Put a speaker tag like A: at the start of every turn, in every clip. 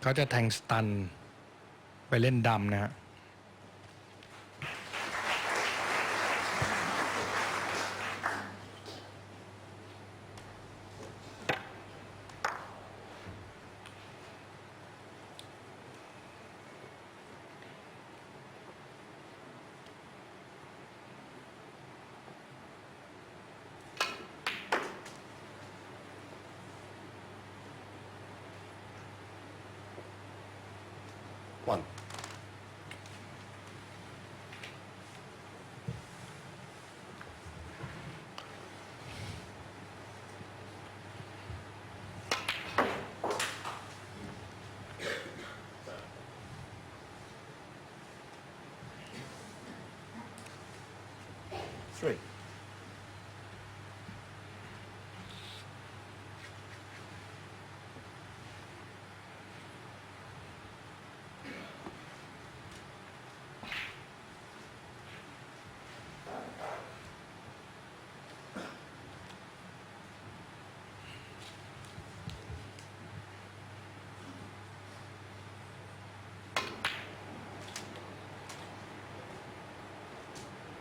A: เขาจะแทงสตันไปเล่นดำนะฮะ
B: Three.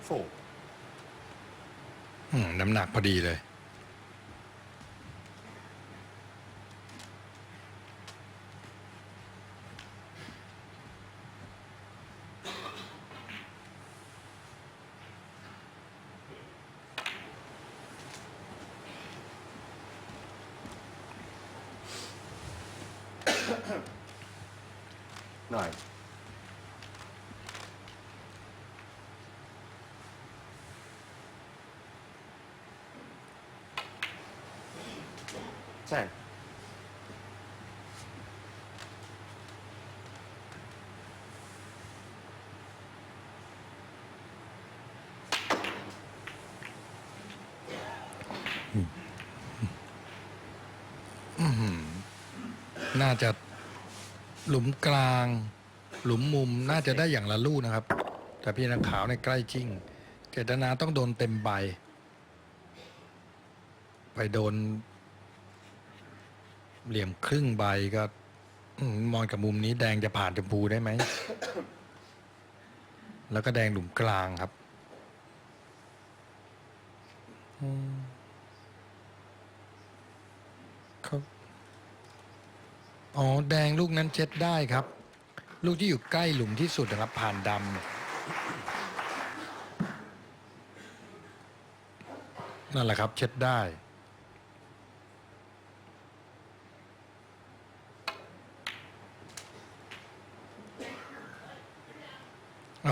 B: Four.
A: น้ำหนักพอดีเลยหน่อย
B: Nine. Ten.
A: น่าจะหลุมกลาง หลุมมุมน่าจะได้อย่างละลูกนะครับ แต่พี่นักขาวในใกล้จริง เจตนาต้องโดนเต็มใบ ไปโดน เหลี่ยมครึ่งใบก็มองจากมุมนี้แดงจะผ่านชมพูได้ไหม แล้วก็แดงหลุมกลางครับเขาอ๋อ แดงลูกนั้นเช็ดได้ครับ ลูกที่อยู่ใกล้หลุมที่สุดนะครับ ผ่านดำนั่นแหละครับ เช็ดได้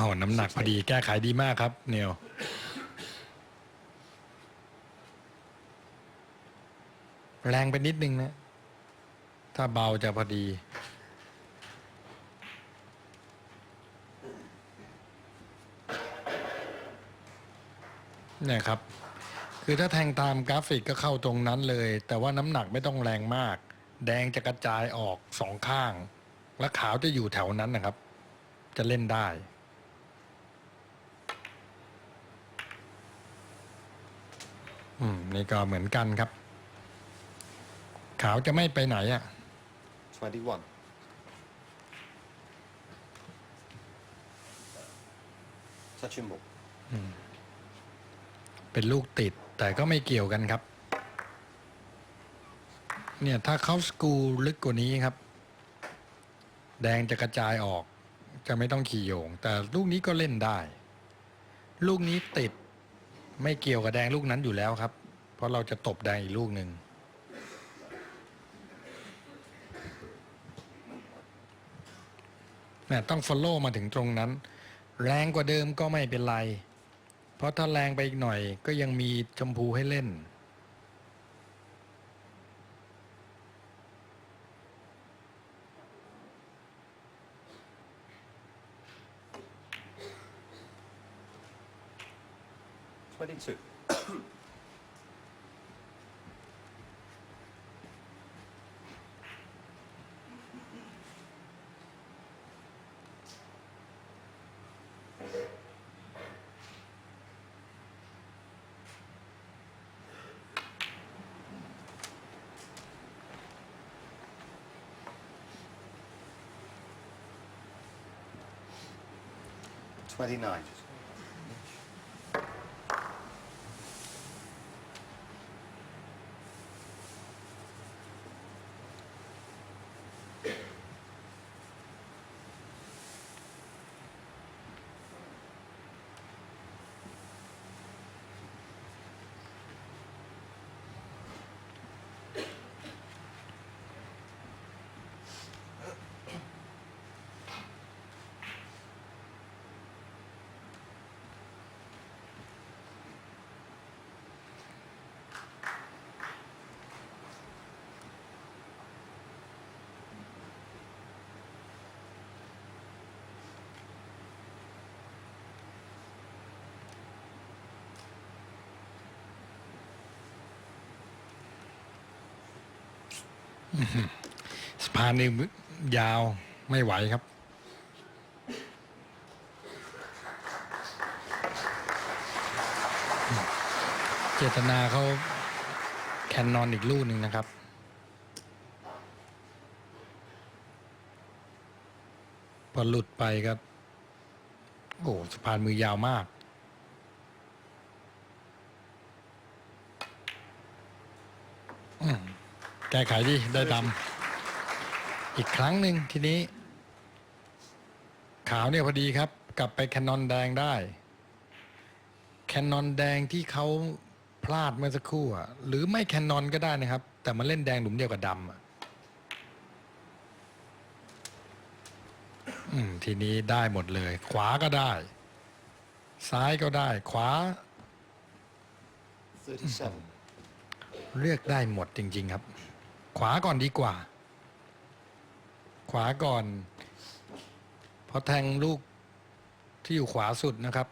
A: อ้โหน้ำหนักพอดีแก้ไขดีมากครับ เนียวแรงไปนิดนึงนะ ถ้าเบาจะพอดี เนี่ยครับ คือถ้าแทงตามกราฟิกก็เข้าตรงนั้นเลย แต่ว่าน้ำหนักไม่ต้องแรงมาก แดงจะกระจายออกสองข้าง และขาวจะอยู่แถวนั้นนะครับ จะเล่นได้ อืมนี่ก็เหมือนกันครับ ขาวจะไม่ไปไหนอะ
B: Twenty-one. Touching ball.
A: เป็นลูกติด แต่ก็ไม่เกี่ยวกันครับ เนี่ยถ้าเขาสกรูลึกกว่านี้ครับ แดงจะกระจายออก จะไม่ต้องขี่โยง แต่ลูกนี้ก็เล่นได้ ลูกนี้ติด ไม่เกี่ยวกับแดงลูกนั้นอยู่แล้วครับ เพราะเราจะตบแดงอีกลูกหนึ่งเนี่ยต้อง follow มาถึงตรงนั้น แรงกว่าเดิมก็ไม่เป็นไร เพราะถ้าแรงไปอีกหน่อยก็ยังมีชมพูให้เล่น
B: 22.
A: Twenty-nine. สะพานนี่ยาวไม่ไหวครับ เจตนาเขาแคนนอนอีกลูกหนึ่งนะครับพอหลุดไปครับโอ้สะพานมือยาวมาก อืม แก้ไขดิ ได้ดำอีกครั้งหนึ่งทีนี้ ขาวเนี่ยพอดีครับ กลับไปแคนนอนแดงได้ แคนนอนแดงที่เขาพลาดเมื่อสักครู่อะหรือไม่แคนนอนก็ได้นะครับ แต่มาเล่นแดงหลุมเดียวกับดำอะอืมทีนี้ได้หมดเลย ขวาก็ได้ ซ้ายก็ได้ ขวา
B: 37.
A: เลือกได้หมดจริง ๆ ครับ ขวาก่อนดีกว่า ขวาก่อนพอแทงลูกที่อยู่ขวาสุดนะครับ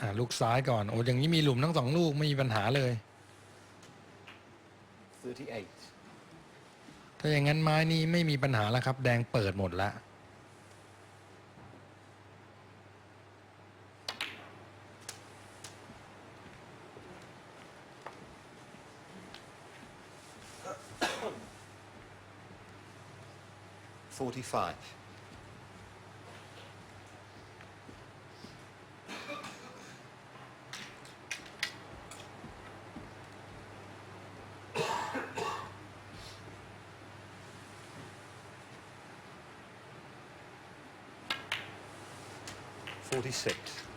A: อ่าลูกซ้ายก่อน โอ้อย่างนี้มีหลุมทั้งสองลูกไม่มีปัญหาเลย
B: 38.
A: ถ้าอย่างนั้นไม้นี้ไม่มีปัญหาแล้วครับ แดงเปิดหมดแล้ว
B: 45. Forty-six.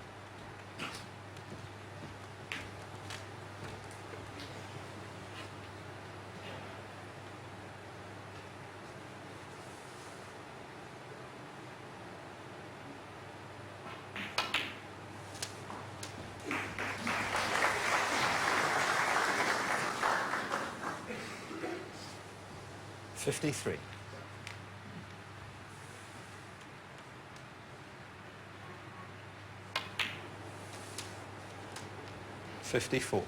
B: Fifty-three. Fifty-four.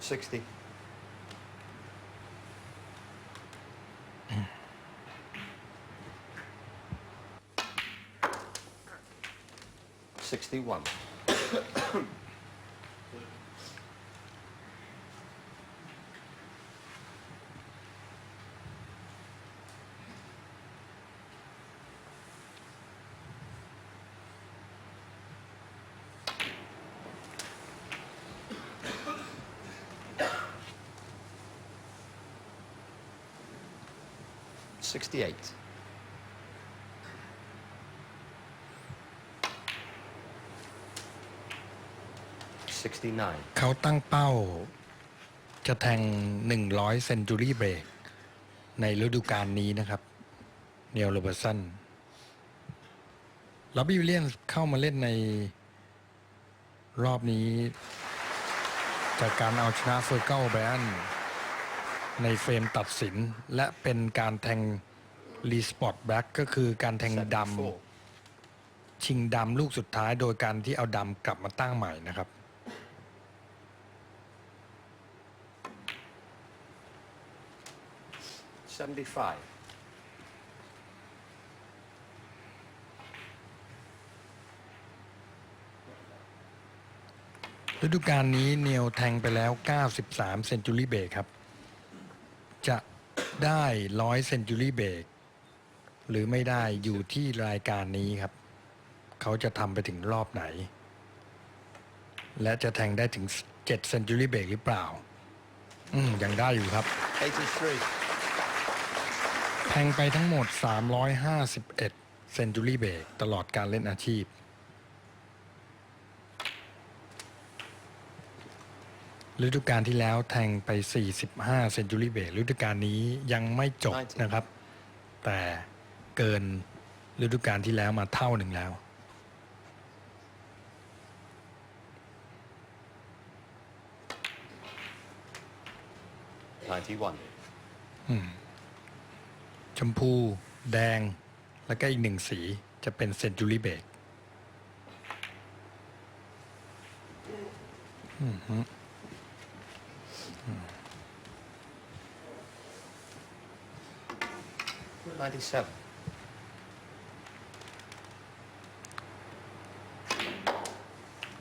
B: Sixty. 61. Sixty-eight. Sixty-nine.
A: เขาตั้งเป้า จะแทง 100 เซนจูรี่เบรก ในฤดูกาลนี้นะครับเนียลโรเบอร์สันล็อบบี้วิลเลียนส์เข้ามาเล่นในรอบนี้ จากการเอาชนะเฟอร์เกิลแบรนในเฟรมตัดสิน และเป็นการแทงรีสปอร์ตแบ็กก็คือการแทงด
B: Seventy-four. ำ
A: ชิงดำลูกสุดท้ายโดยการที่เอาดำกลับมาตั้งใหม่นะครับ
B: 75.
A: ฤดูการนี้เนียวแทงไปแล้ว 93 เซนจูรี่เบรกครับ จะได้ 100 เซนจูรี่เบรกหรือไม่ได้อยู่ที่รายการนี้ครับ เขาจะทำไปถึงรอบไหน และจะแทงได้ถึง7เซนจูรี่เบรกหรือเปล่า อืมยังได้อยู่ครับ
B: 83.
A: แทงไปทั้งหมด 351เซนจูรี่เบรกตลอดการเล่นอาชีพ ฤดูกาลที่แล้วแทงไป 45เซนจูรี่เบรกฤดูกาลนี้ยังไม่จบนะครับ แต่เกินฤดูกาลที่แล้วมาเท่าหนึ่งแล้ว
B: 91.
A: ชมพู แดง แล้วก็อีกหนึ่งสีจะเป็นเซนจูรี่เบก
B: 97.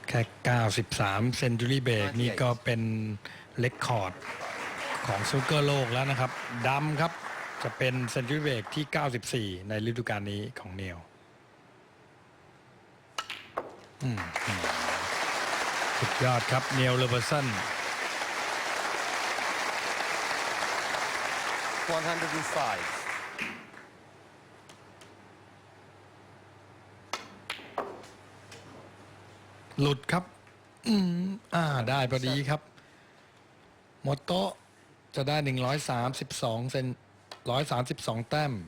A: แค่ 93 เซนจูรี่เบกนี่ก็เป็นเลคคอร์ดของซูเกอร์โลกแล้วนะครับดำครับ จะเป็นเซนจูเบกที่ 94 ในฤดูกาลนี้ของเนียวสุดยอดครับเนียลเลเบอร์สัน
B: 105.
A: หลุดครับ อืม อ่า ได้พอดีครับ หมดโต๊ะจะได้ 132 เซน 132แต้ม
B: 110.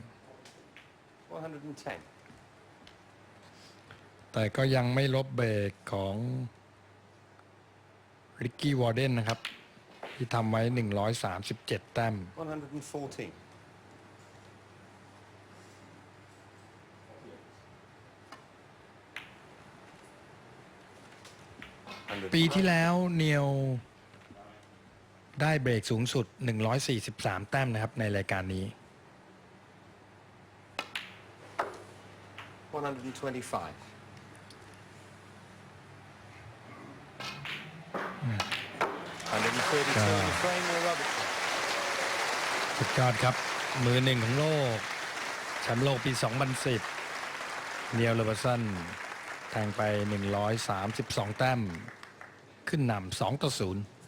A: แต่ก็ยังไม่ลบเบรกของริกกี้วอร์เดนนะครับ ที่ทำไว้ 137 แต้ม
B: 114.
A: ปีที่แล้วเนียว ได้เบรกสูงสุด 143 แต้มนะครับในรายการนี้
B: 125. 132 in the frame Neil Robertson.
A: สุดยอดครับ มือหนึ่งของโลกแชมป์โลกปี 2010 เนียลเลเวอร์สันแทงไป 132 แต้ม ขึ้นนำ2ต่อ0